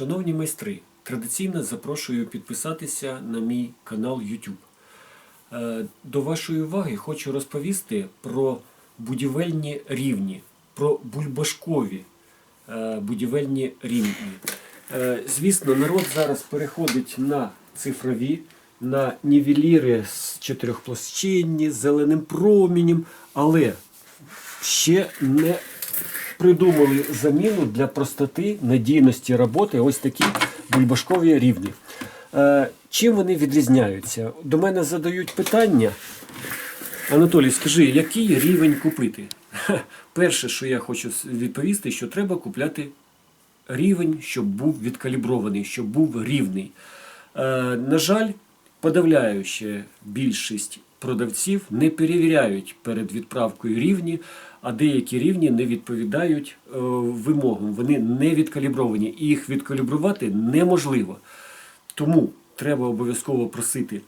Шановні майстри, традиційно запрошую підписатися на мій канал YouTube. Е, До вашої уваги хочу розповісти про будівельні рівні, про бульбашкові е, будівельні рівні. Е, Звісно, народ зараз переходить на цифрові, на нівеліри з чотирьохплощинні, з зеленим промінем, але ще не придумали заміну для простоти, надійності роботи ось такі бульбашкові рівні. Е, чим вони відрізняються? До мене задають питання. Анатолій, скажи, який рівень купити? Перше, що я хочу відповісти, що треба купляти рівень, щоб був відкалібрований, щоб був рівний. Е, на жаль, подавляюча більшість продавців не перевіряють перед відправкою рівні, а деякі рівні не відповідають е, вимогам. Вони не відкалібровані, і їх відкалібрувати неможливо. Тому треба обов'язково просити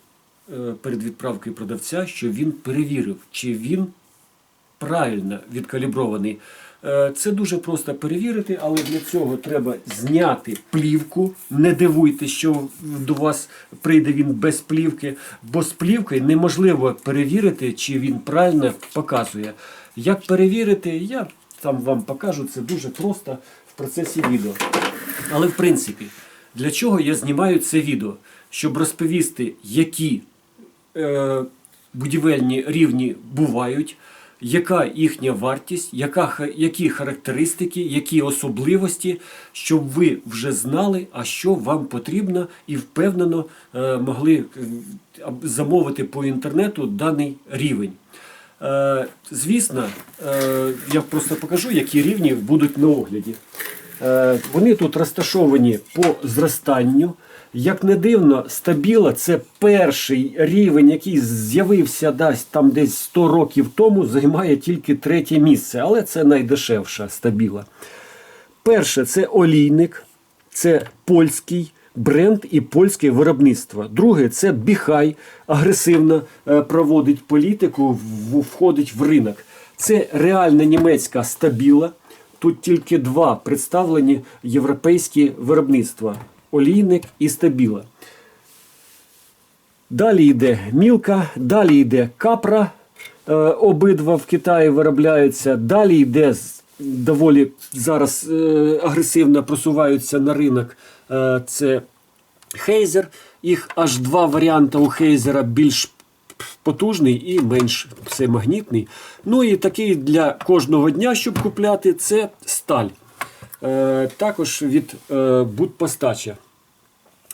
е, перед відправкою продавця, щоб він перевірив, чи він правильно відкалібрований. Е, Це дуже просто перевірити, але для цього треба зняти плівку. Не дивуйтесь, що до вас прийде він без плівки, бо з плівкою неможливо перевірити, чи він правильно показує. Як перевірити, я там вам покажу це дуже просто в процесі відео. Але в принципі, для чого я знімаю це відео? Щоб розповісти, які е, будівельні рівні бувають, яка їхня вартість, яка, які характеристики, які особливості, щоб ви вже знали, а що вам потрібно, і впевнено е, могли е, замовити по інтернету даний рівень. Е, звісно, я просто покажу, які рівні будуть на огляді. Вони тут розташовані по зростанню. Як не дивно, стабіла це перший рівень, який з'явився десь там десь 100 років тому, займає тільки третє місце, але це найдешевша стабіла. Перше це олійник, це польський бренд і польське виробництво. Друге це Біхай, агресивно е, проводить політику, входить в ринок. Це реальна німецька стабіла. Тут тільки два представлені європейські виробництва олійник і стабіла. Далі йде мілка, далі йде капра. Е, обидва в Китаї виробляються. Далі йде доволі зараз е, агресивно просуваються на ринок. Е, це Хейзер. Їх аж два варіанти у Хейзера більш потужний і менш всемагнітний. Ну і такий для кожного дня, щоб купляти, це сталь. Е, також від е, Будпостача.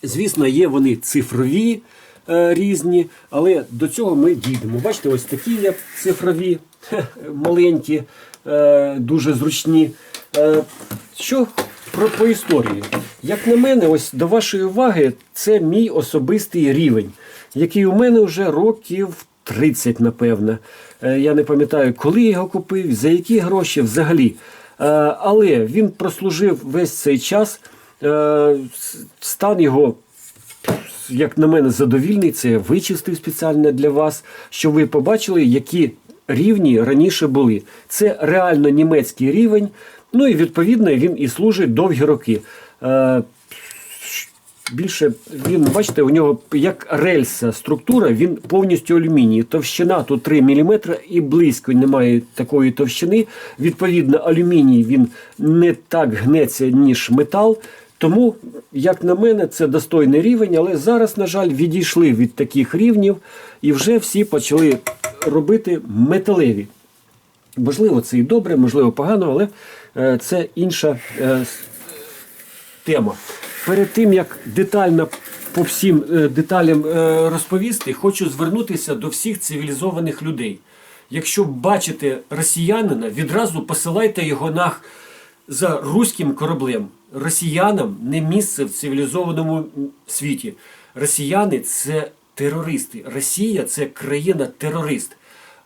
Звісно, є вони цифрові е, різні, але до цього ми дійдемо. Бачите, ось такі є цифрові, маленькі, дуже зручні. Що про по історії? Як на мене, ось до вашої уваги, це мій особистий рівень, який у мене вже років 30, напевно. Я не пам'ятаю, коли я його купив, за які гроші взагалі. Е, але він прослужив весь цей час. Е, стан його як на мене, задовільний. Це я вичистив спеціально для вас, щоб ви побачили, які рівні раніше були. Це реально німецький рівень. Ну і відповідно він і служить довгі роки. Більше він, бачите, у нього як рельса структура, він повністю алюміній. Товщина тут 3 мм і близько немає такої товщини. Відповідно, алюміній він не так гнеться, ніж метал. Тому, як на мене, це достойний рівень, але зараз, на жаль, відійшли від таких рівнів і вже всі почали робити металеві. Можливо, це і добре, можливо, погано, але е, це інша е, тема. Перед тим як детально по всім е, деталям е, розповісти, хочу звернутися до всіх цивілізованих людей. Якщо бачите росіянина, відразу посилайте його на за руським кораблем. Росіянам не місце в цивілізованому світі. Росіяни це терористи. Росія це країна-терорист.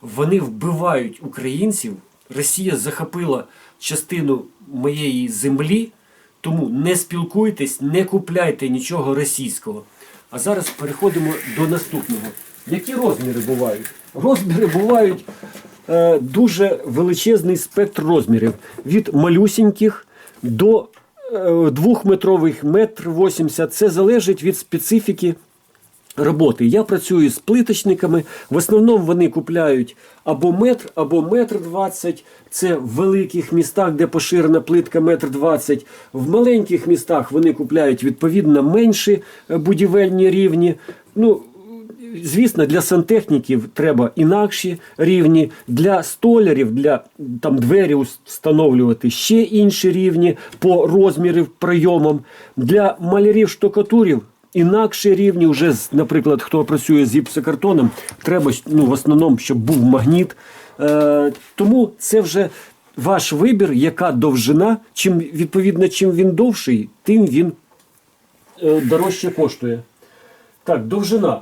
Вони вбивають українців. Росія захопила частину моєї землі. Тому не спілкуйтесь, не купляйте нічого російського. А зараз переходимо до наступного. Які розміри бувають? Розміри бувають е, дуже величезний спектр розмірів від малюсіньких до е, двохметрових, метр 80, це залежить від специфіки роботи. Я працюю з плиточниками. В основному вони купляють або метр, або метр двадцять. Це в великих містах, де поширена плитка метр двадцять. В маленьких містах вони купляють відповідно менші е, будівельні рівні. Ну, Звісно, для сантехніків треба інакші рівні, для столярів, для там двері встановлювати ще інші рівні по розмірів прийомам. Для малярів штукатурів інакші рівні. Вже, наприклад, хто працює з гіпсокартоном, треба ну, в основному, щоб був магніт. Е, тому це вже ваш вибір, яка довжина. Чим відповідно, чим він довший, тим він е, дорожче коштує. Так, довжина.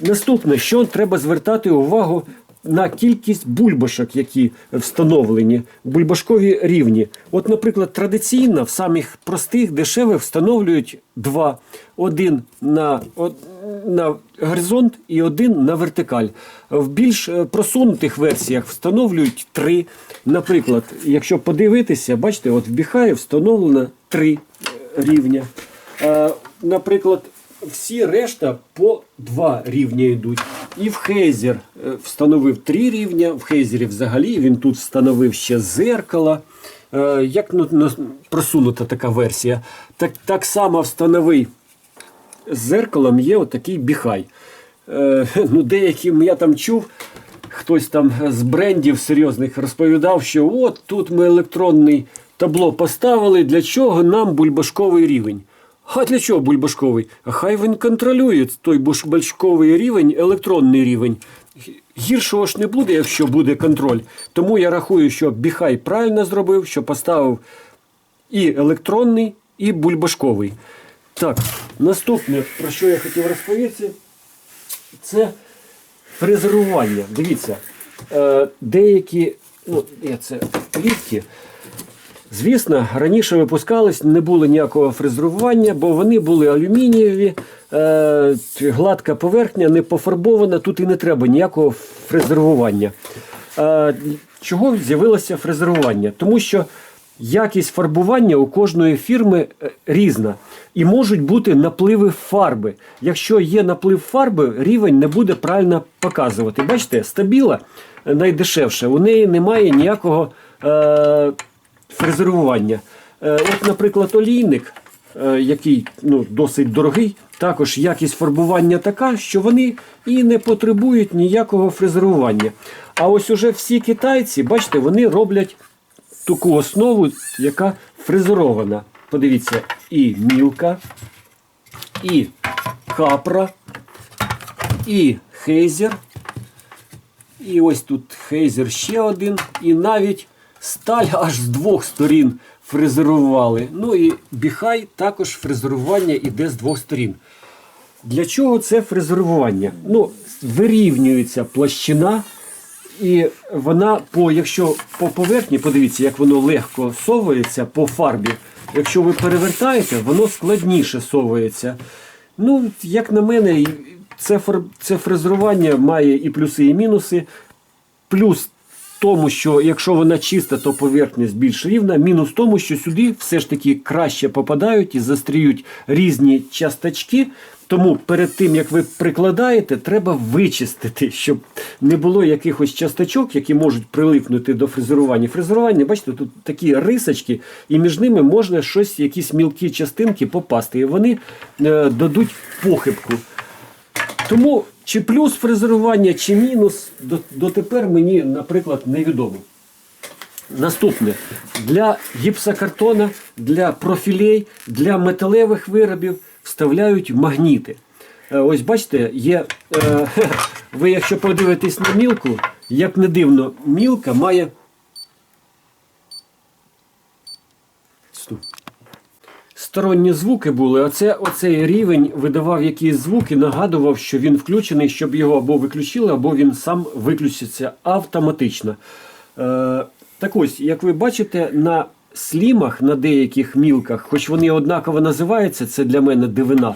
Наступне, що треба звертати увагу на кількість бульбашок, які встановлені, бульбашкові рівні. От, наприклад, традиційно в самих простих, дешевих встановлюють два: один на, на горизонт і один на вертикаль. В більш е, просунутих версіях встановлюють три. Наприклад, якщо подивитися, бачите, от в Біхаї встановлено три е, рівня. Е, Наприклад, всі решта по два рівня йдуть. І в Хейзер е, встановив три рівня. В Хейзері взагалі він тут встановив ще зеркало. Е, Як ну, ну, просунута така версія. Так, так само встановив з зеркалом є отакий біхай. Е, ну, деяким я там чув, хтось там з брендів серйозних розповідав, що от тут ми електронний табло поставили, для чого нам бульбашковий рівень. А для чого бульбашковий? Хай він контролює той бульбашковий рівень, електронний рівень. Гіршого ж не буде, якщо буде контроль. Тому я рахую, що Біхай правильно зробив, що поставив і електронний, і бульбашковий. Так, наступне, про що я хотів розповісти, це фрезерування. Дивіться, е, деякі, ну, це плівки. Звісно, раніше випускались, не було ніякого фрезерування, бо вони були алюмінієві, е, гладка поверхня, не пофарбована, тут і не треба ніякого фрезерування. Е, чого з'явилося фрезерування? Тому що якість фарбування у кожної фірми е, різна. І можуть бути напливи фарби. Якщо є наплив фарби, рівень не буде правильно показувати. Бачите, стабіла е, найдешевша, у неї немає ніякого. Е, фрезерування. Е, От, наприклад, олійник, е, який ну, досить дорогий, також якість фарбування така, що вони і не потребують ніякого фрезерування. А ось уже всі китайці, бачите, вони роблять таку основу, яка фрезерована. Подивіться, і мілка, і капра, і хейзер. І ось тут хейзер ще один. І навіть сталь аж з двох сторін фрезерували. Ну і біхай також фрезерування іде з двох сторін. Для чого це фрезерування? Ну, вирівнюється площина, і вона, по, якщо по поверхні, подивіться, як воно легко совується по фарбі. Якщо ви перевертаєте, воно складніше совується. Ну, як на мене, це, фрезерування має і плюси, і мінуси. Плюс тому, що якщо вона чиста, то поверхність більш рівна. Мінус в тому, що сюди все ж таки краще попадають і застріють різні часточки. Тому перед тим, як ви прикладаєте, треба вичистити, щоб не було якихось часточок, які можуть прилипнути до фрезерування. Фрезерування, бачите, тут такі рисочки, і між ними можна щось, якісь мілкі частинки попасти. І вони е, дадуть похибку. Тому чи плюс фрезерування, чи мінус, дотепер мені, наприклад, невідомо. Наступне для гіпсокартона, для профілей, для металевих виробів вставляють магніти. Е, Ось бачите, є. Е, ви, якщо подивитесь на мілку, як не дивно, мілка має. Сторонні звуки були, а це оцей рівень видавав якісь звуки, нагадував, що він включений, щоб його або виключили, або він сам виключиться автоматично. Е, так ось, як ви бачите, на слімах, на деяких мілках, хоч вони однаково називаються, це для мене дивина.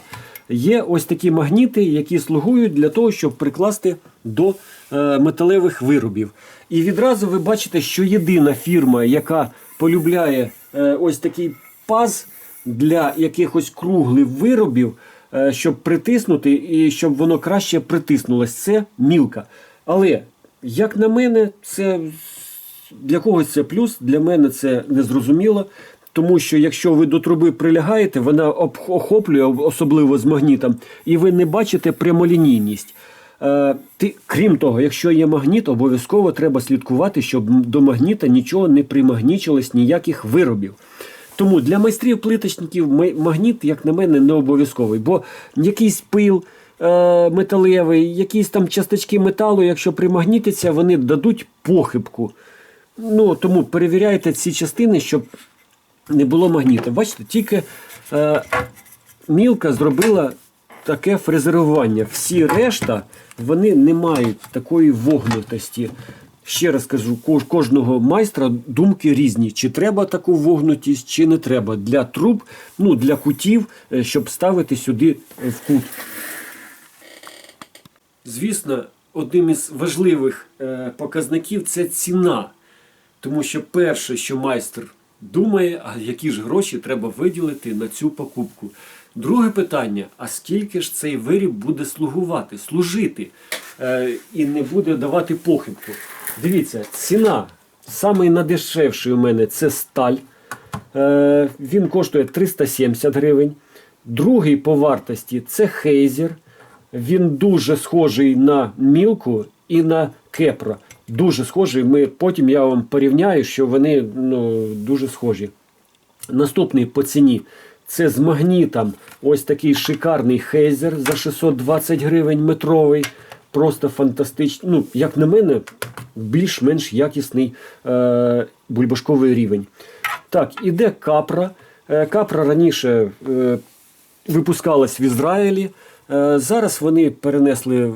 Є ось такі магніти, які слугують для того, щоб прикласти до е, металевих виробів. І відразу ви бачите, що єдина фірма, яка полюбляє е, ось такий паз, для якихось круглих виробів, е, щоб притиснути і щоб воно краще притиснулось. Це мілка. Але, як на мене, це для когось це плюс, для мене це незрозуміло. Тому що якщо ви до труби прилягаєте, вона охоплює, особливо з магнітом, і ви не бачите прямолінійність. Е, ти, крім того, якщо є магніт, обов'язково треба слідкувати, щоб до магніта нічого не примагнічилось, ніяких виробів. Тому для майстрів плиточників магніт, як на мене, не обов'язковий, бо якийсь пил е, металевий, якісь там часточки металу, якщо примагнітиться, вони дадуть похибку. Ну, тому перевіряйте ці частини, щоб не було магніта. Бачите, тільки е, мілка зробила таке фрезерування. Всі решта вони не мають такої вогнутості. Ще раз кажу, кож- кожного майстра думки різні. Чи треба таку вогнутість, чи не треба. Для труб, ну для кутів, е, щоб ставити сюди е, в кут. Звісно, одним із важливих е, показників це ціна. Тому що перше, що майстер думає, а які ж гроші треба виділити на цю покупку. Друге питання: а скільки ж цей виріб буде слугувати, служити і не буде давати похибку? Дивіться, ціна. Самий надешевший у мене це сталь. Е, він коштує 370 гривень. Другий по вартості це хейзер. Він дуже схожий на мілку і на кепро. Дуже схожий. Ми, потім я вам порівняю, що вони ну, дуже схожі. Наступний по ціні це з магнітом. Ось такий шикарний хейзер за 620 гривень метровий. Просто фантастичний. Ну, як на мене, більш-менш якісний е, бульбашковий рівень. Так, іде капра. Е, капра раніше е, випускалась в Ізраїлі. Е, зараз вони перенесли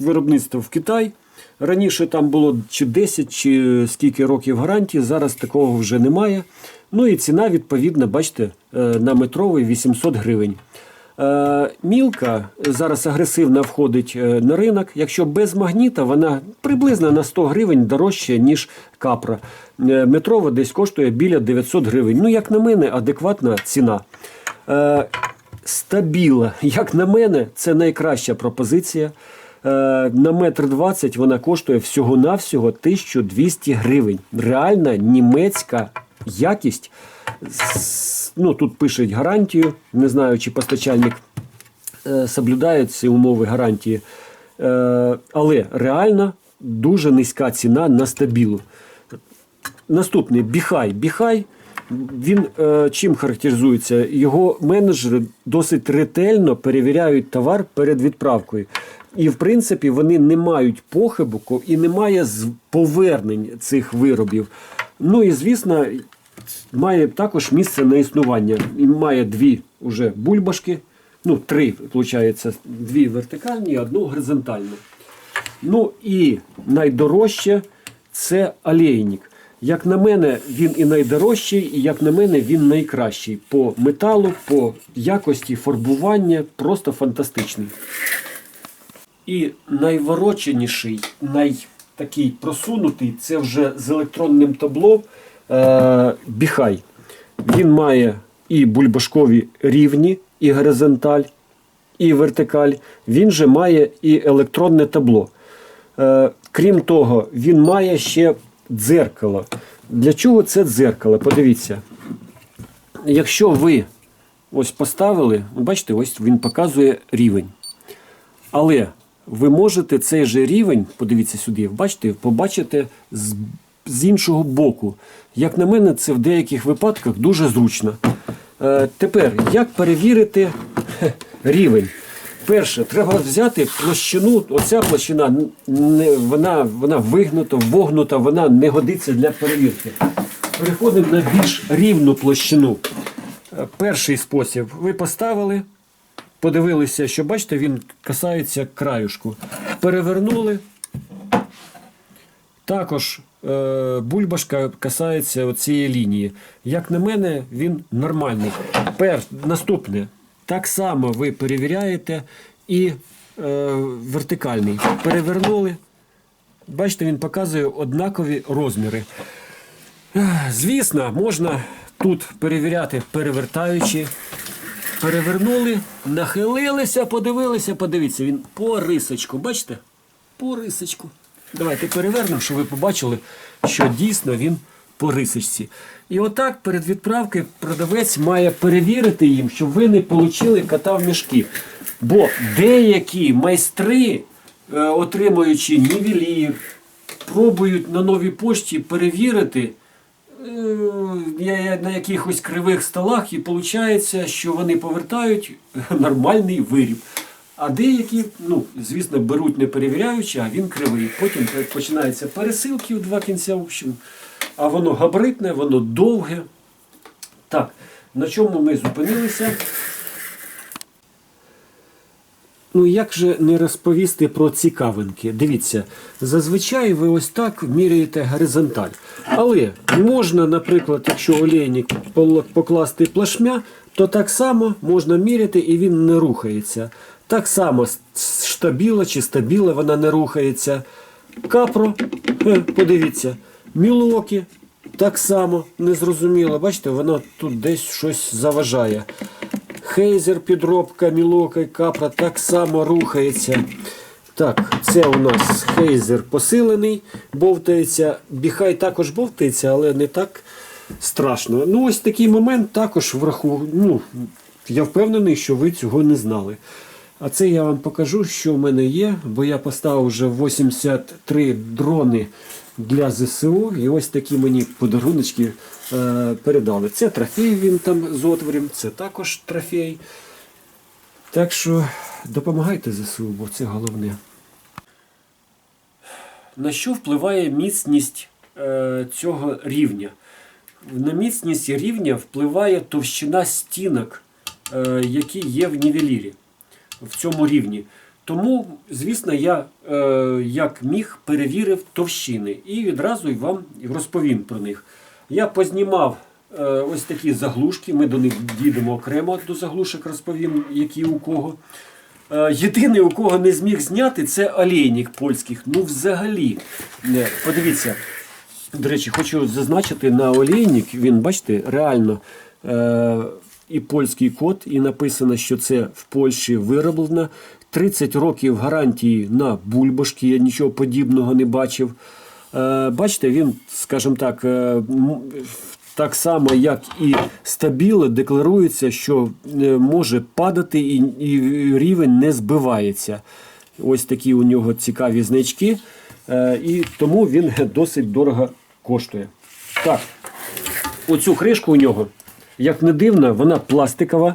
виробництво в Китай. Раніше там було чи 10, чи скільки років гарантії, зараз такого вже немає. Ну і ціна, відповідно, бачите, е, на метровий 800 гривень. Е, Мілка зараз агресивно входить е, на ринок. Якщо без магніта, вона приблизно на 100 гривень дорожче, ніж капра. Е, Метрова десь коштує біля 900 гривень. Ну, як на мене, адекватна ціна. Стабіла, як на мене, це найкраща пропозиція. На метр двадцять вона коштує всього-навсього 1200 гривень. Реальна німецька якість. Ну, тут пишуть гарантію. Не знаю, чи постачальник е, соблюдає ці умови гарантії. Е, Але реально дуже низька ціна на стабілу. Наступний біхай. Біхай. Він е, чим характеризується? Його менеджери досить ретельно перевіряють товар перед відправкою. І, в принципі, вони не мають похибок і немає повернень цих виробів. Ну і звісно, має також місце на існування. І має дві уже бульбашки. Ну, три, виходить, дві вертикальні одну горизонтальну. Ну і найдорожче це олійник. Як на мене, він і найдорожчий, і як на мене, він найкращий по металу, по якості фарбування, просто фантастичний. І найвороченіший, найтакий просунутий це вже з електронним табло е, біхай. Він має і бульбашкові рівні, і горизонталь, і вертикаль. Він же має і електронне табло. Е, крім того, він має ще дзеркало. Для чого це дзеркало? Подивіться. Якщо ви ось поставили, бачите, ось він показує рівень. Але ви можете цей же рівень, подивіться сюди, бачите, побачите з, з іншого боку. Як на мене, це в деяких випадках дуже зручно. Е, тепер, як перевірити рівень? Перше, треба взяти площину. Оця площина вона, вона вигнута, вогнута, вона не годиться для перевірки. Переходимо на більш рівну площину. Е, Перший спосіб. Ви поставили, подивилися, що бачите, він касається краюшку. Перевернули. Також бульбашка касається цієї лінії. Як на мене, він нормальний. Пер, наступне. Так само ви перевіряєте і е, вертикальний. Перевернули. Бачите, він показує однакові розміри. Звісно, можна тут перевіряти, перевертаючи. Перевернули, нахилилися, подивилися, подивіться, він по рисочку, бачите? По рисочку. Давайте перевернемо, щоб ви побачили, що дійсно він по рисочці. І отак перед відправкою продавець має перевірити їм, щоб ви не отримали кота в мішки. Бо деякі майстри, е, отримуючи нівелір, пробують на новій пошті перевірити е, на якихось кривих столах, і виходить, що вони повертають нормальний виріб. А деякі, ну, звісно, беруть не перевіряючи, а він кривий. Потім починаються пересилки в два кінця, в общем. А воно габаритне, воно довге. Так, на чому ми зупинилися? Ну, як же не розповісти про цікавинки? Дивіться, зазвичай ви ось так міряєте горизонталь. Але можна, наприклад, якщо олійник покласти плашмя, то так само можна міряти і він не рухається. Так само штабіла чи стабіла вона не рухається. Капро, подивіться, мілокі, так само незрозуміло. Бачите, воно тут десь щось заважає. Хейзер, підробка, мілока і капра так само рухається. Так, це у нас хейзер посилений, бовтається. Біхай також бовтається, але не так страшно. Ну, ось такий момент також враху. Ну, я впевнений, що ви цього не знали. А це я вам покажу, що в мене є, бо я поставив вже 83 дрони для ЗСУ. І ось такі мені подаруночки е, передали. Це трофей він там з отворів, це також трофей. Так що допомагайте ЗСУ, бо це головне. На що впливає міцність е, цього рівня? На міцність рівня впливає товщина стінок, е, які є в нівелірі в цьому рівні. Тому, звісно, я е, як міг перевірив товщини і відразу вам розповім про них. Я познімав е, ось такі заглушки, ми до них дійдемо окремо до заглушок, розповім, які у кого. Е, Єдиний, у кого не зміг зняти, це олійник польських. Ну, взагалі, е, подивіться. До речі, хочу зазначити на олійник, він, бачите, реально е, і польський код, і написано, що це в Польщі вироблено. 30 років гарантії на бульбашки, я нічого подібного не бачив. Е, бачите, він, скажімо так, е, так само, як і стабіло, декларується, що е, може падати і, рівень не збивається. Ось такі у нього цікаві значки. І тому він досить дорого коштує. Так, оцю кришку у нього, як не дивно, вона пластикова,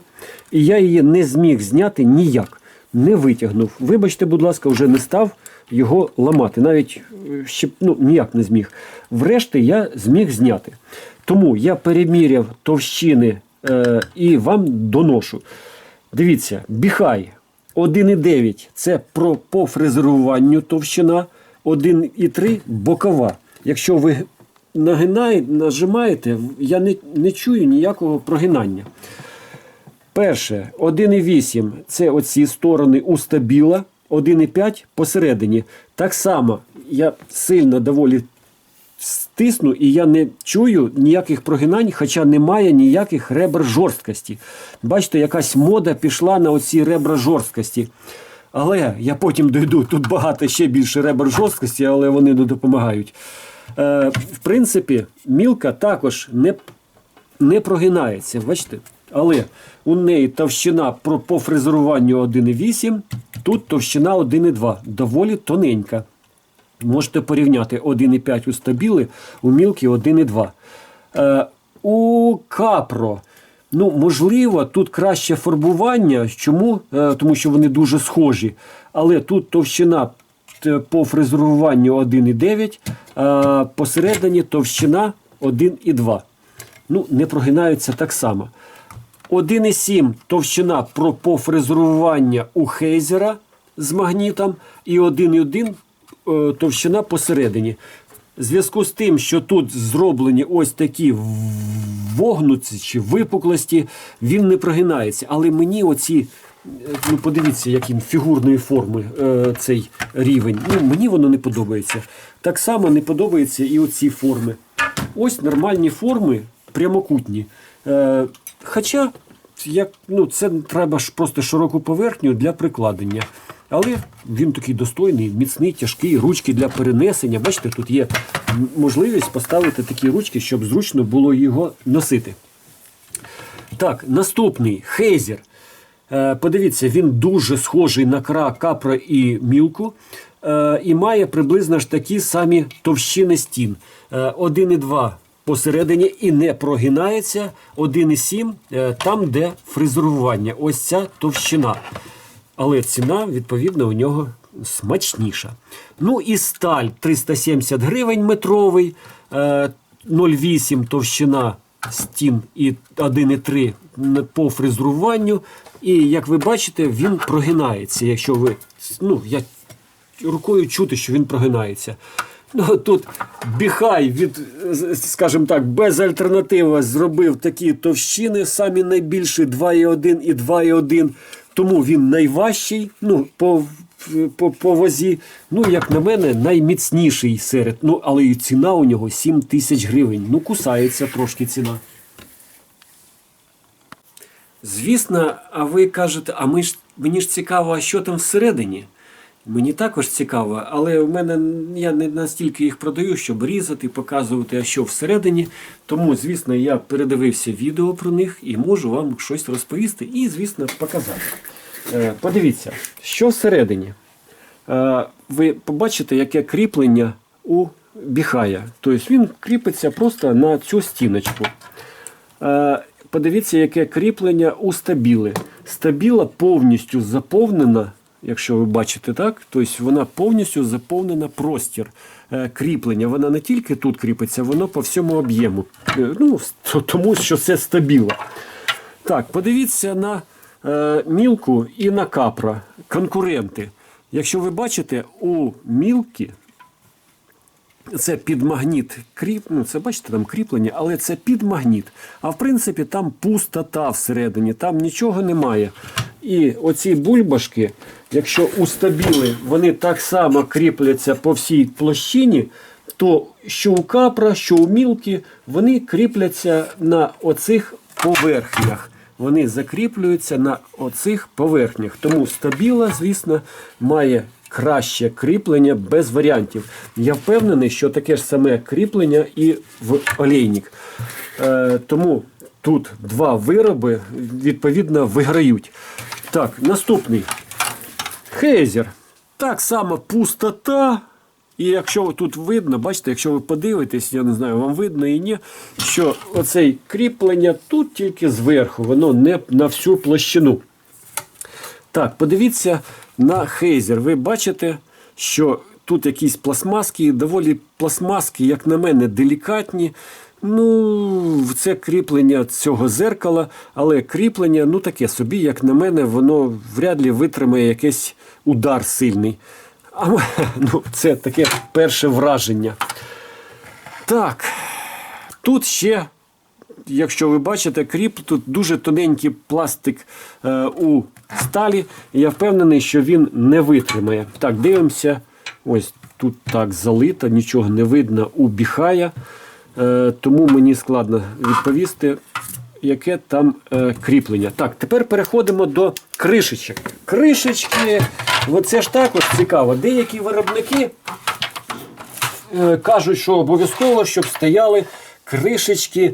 і я її не зміг зняти ніяк. Не витягнув. Вибачте, будь ласка, вже не став його ламати. Навіть е, ще ну, ніяк не зміг. Врешті я зміг зняти. Тому я переміряв товщини е, і вам доношу. Дивіться, біхай 1,9 це про по фрезеруванню товщина, 1,3 бокова. Якщо ви нагинаєте, нажимаєте, я не, не чую ніякого прогинання. Перше, 1,8 це оці сторони у стабіла, 1,5 посередині. Так само я сильно доволі стисну і я не чую ніяких прогинань, хоча немає ніяких ребр жорсткості. Бачите, якась мода пішла на оці ребра жорсткості. Але я потім дойду, тут багато ще більше ребер жорсткості, але вони не допомагають. Е, в принципі, мілка також не не прогинається, бачите? Але у неї товщина по фрезеруванню 1,8, тут товщина 1,2, доволі тоненька. Можете порівняти 1,5 у стабіли, у мілкі 1,2. Е, у капро, ну, можливо, тут краще фарбування. Чому? Е, тому що вони дуже схожі. Але тут товщина по фрезеруванню 1,9, посередині товщина 1,2. Ну, не прогинаються так само. 1,7 товщина про пофрезерування у хейзера з магнітом і 1,1 е, товщина посередині. В зв'язку з тим, що тут зроблені ось такі в- вогнуті чи випуклості, він не прогинається. Але мені оці, е, ну подивіться, яким фігурної форми е, цей рівень. Ну, мені воно не подобається. Так само не подобається і оці форми. Ось нормальні форми прямокутні. Е, хоча, як, ну, це треба ж просто широку поверхню для прикладення. Але він такий достойний, міцний, тяжкий, ручки для перенесення. Бачите, тут є можливість поставити такі ручки, щоб зручно було його носити. Так, наступний хейзер. Е, Подивіться, він дуже схожий на кра, капра і мілку. Е, І має приблизно ж такі самі товщини стін. Е, 1,2 посередині і не прогинається. 1,7 е, там, де фрезерування. Ось ця товщина. Але ціна, відповідно, у нього смачніша. Ну і сталь 370 гривень метровий, е, 0,8 товщина стін і 1,3 н- по фрезеруванню. І як ви бачите, він прогинається. Якщо ви ну, я рукою чути, що він прогинається. Ну, тут Біхай від, скажімо так, без альтернативи зробив такі товщини, самі найбільші 2,1 і 2,1. Тому він найважчий ну, по, по, по вазі. Ну, як на мене, найміцніший серед. Ну, але і ціна у нього 7 тисяч гривень. Ну, кусається трошки ціна. Звісно, а ви кажете, а ми ж мені ж цікаво, а що там всередині? Мені також цікаво, але в мене я не настільки їх продаю, щоб різати, показувати, а що всередині. Тому, звісно, я передивився відео про них і можу вам щось розповісти і, звісно, показати. Е, Подивіться, що всередині. Е, Ви побачите, яке кріплення у біхая. Тобто він кріпиться просто на цю стіночку. Подивіться, яке кріплення у стабіли. Стабіла повністю заповнена, якщо ви бачите так, тобто вона повністю заповнена простір е, кріплення. Вона не тільки тут кріпиться, воно по всьому об'єму. Е, Ну, тому що це стабіла. Так, подивіться на е, мілку і на капра, конкуренти. Якщо ви бачите, у мілки це під магніт кріп, ну це бачите, там кріплення, але це під магніт. А в принципі там пустота всередині, там нічого немає. І оці бульбашки, якщо у стабіли вони так само кріпляться по всій площині, то що у капра, що у мілки, вони кріпляться на оцих поверхнях. Вони закріплюються на оцих поверхнях. Тому стабіла, звісно, має краще кріплення без варіантів. Я впевнений, що таке ж саме кріплення і в олійник. Е, тому тут два вироби відповідно виграють. Так, наступний. Хейзер. Так само пустота. І якщо тут видно, бачите, якщо ви подивитесь, я не знаю, вам видно і ні, що оцей кріплення тут тільки зверху, воно не на всю площину. Так, подивіться на хейзер. Ви бачите, що тут якісь пластмаски, доволі пластмаски, як на мене, делікатні. Ну, це кріплення цього зеркала, але кріплення, ну таке собі, як на мене, воно вряд ли витримає якийсь удар сильний. А ну, це таке перше враження. Так, тут ще якщо ви бачите, кріп тут дуже тоненький пластик е, у сталі. Я впевнений, що він не витримає. Так, дивимося. Ось тут так залито, нічого не видно у біхая. Е, тому мені складно відповісти, яке там е, кріплення. Так, тепер переходимо до кришечок. Кришечки, оце ж також цікаво. Деякі виробники е, кажуть, що обов'язково, щоб стояли кришечки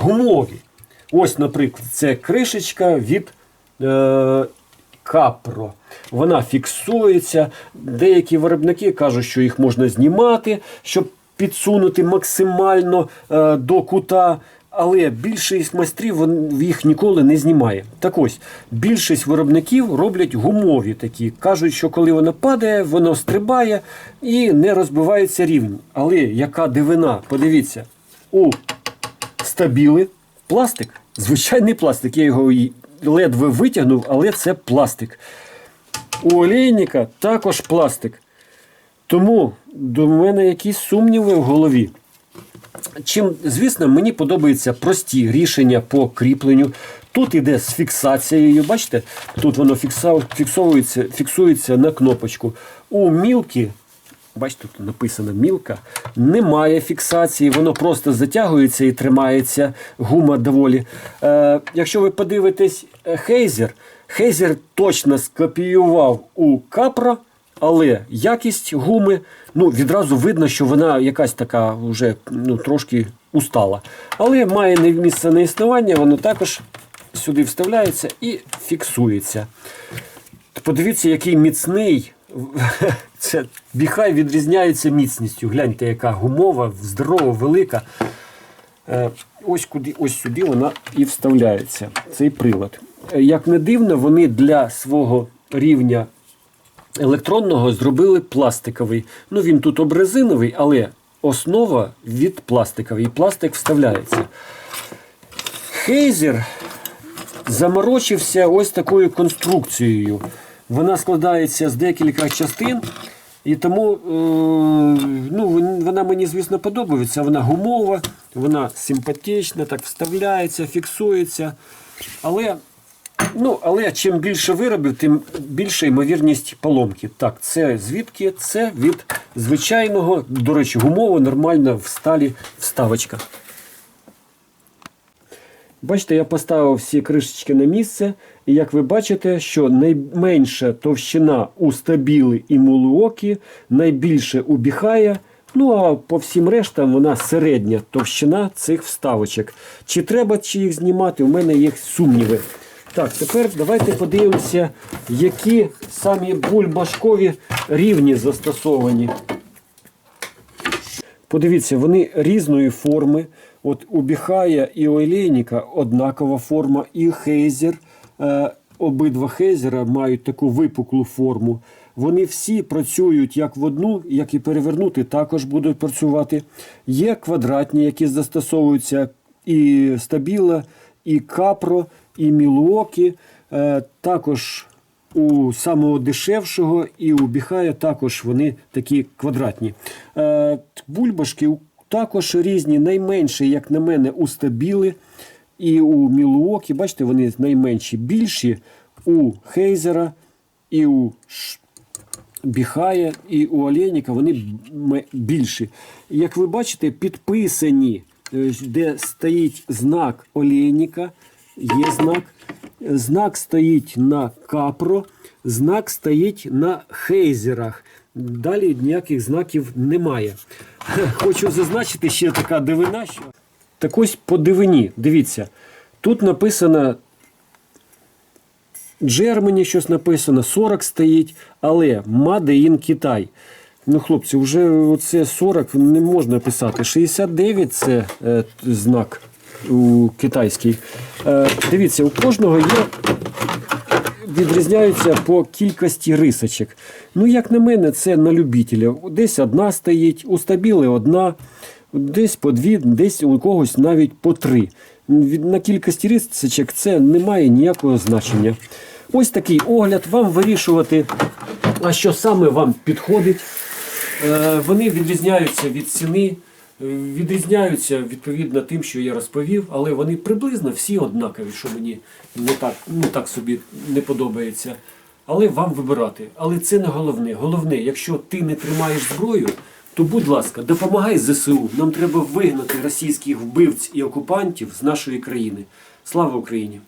гумові. Ось, наприклад, це кришечка від е, Капро. Вона фіксується. Деякі виробники кажуть, що їх можна знімати, щоб підсунути максимально е, до кута. Але більшість майстрів їх ніколи не знімає. Так ось, більшість виробників роблять гумові такі. Кажуть, що коли воно падає, воно стрибає і не розбивається рівень. Але яка дивина, подивіться, у стабіли пластик. Звичайний пластик. Я його ледве витягнув, але це пластик. У олійника також пластик. Тому до мене якісь сумніви в голові. Чим, звісно, мені подобаються прості рішення по кріпленню. Тут іде з фіксацією. Бачите, тут воно фіксується, фіксується на кнопочку. У мілкі бачите, тут написано мілка, немає фіксації, воно просто затягується і тримається гума доволі. Е, якщо ви подивитесь е, Хейзер, Хейзер точно скопіював у Капра, але якість гуми, ну, відразу видно, що вона якась така вже ну, трошки устала. Але має не- місце на існування, воно також сюди вставляється і фіксується. Подивіться, який міцний. Це біхай відрізняється міцністю. Гляньте, яка гумова, здорова, велика. Е, Ось куди, ось сюди вона і вставляється, цей прилад. Е, Як не дивно, вони для свого рівня електронного зробили пластиковий. Ну, він тут обрезиновий, але основа від пластиковий. І пластик вставляється. Хейзер заморочився ось такою конструкцією. Вона складається з декількох частин. І тому е, ну, вона мені, звісно, подобається. Вона гумова, вона симпатична, так вставляється, фіксується. Але, ну, але чим більше виробів, тим більша ймовірність поломки. Так, це звідки? Це від звичайного, до речі, гумово, нормальна в сталі вставочка. Бачите, я поставив всі кришечки на місце, і як ви бачите, що найменша товщина у стабіли і мулуокі, найбільше у біхая, ну а по всім рештам вона середня товщина цих вставочок. Чи треба чи їх знімати, у мене є сумніви. Так, тепер давайте подивимося, які самі бульбашкові рівні застосовані. Подивіться, вони різної форми. От у Біхая і у Олейника однакова форма, і Хейзер. Е, обидва Хейзера мають таку випуклу форму. Вони всі працюють як в одну, як і перевернути, також будуть працювати. Є квадратні, які застосовуються і стабіла, і капро, і мілуокі. Е, також у самого дешевшого і у біхая також вони такі квадратні. Е, бульбашки також різні, найменші, як на мене, у стабіли і у Мілуокі. Бачите, вони найменші, більші у Хейзера і у Біхая, і у Олейника вони більші. Як ви бачите, підписані, е, де стоїть знак Олейника, є знак. Знак стоїть на капро, знак стоїть на хейзерах. Далі ніяких знаків немає. Хочу зазначити ще така дивина, що так ось по дивині. Дивіться, тут написано Джермані щось написано, 40 стоїть, але in Китай. Ну, хлопці, вже оце 40 не можна писати. 69 це е, знак у китайський. Е, дивіться, у кожного є відрізняються по кількості рисочок. Ну, як на мене, це на любителя. Десь одна стоїть, у стабіли одна, десь по дві, десь у когось навіть по три. На кількості рисочок це не має ніякого значення. Ось такий огляд. Вам вирішувати, а що саме вам підходить. Е, Вони відрізняються від ціни, е, відрізняються відповідно тим, що я розповів, але вони приблизно всі однакові, що мені не так, ну, так собі не подобається. Але вам вибирати. Але це не головне. Головне, якщо ти не тримаєш зброю, то будь ласка, допомагай ЗСУ. Нам треба вигнати російських вбивць і окупантів з нашої країни. Слава Україні!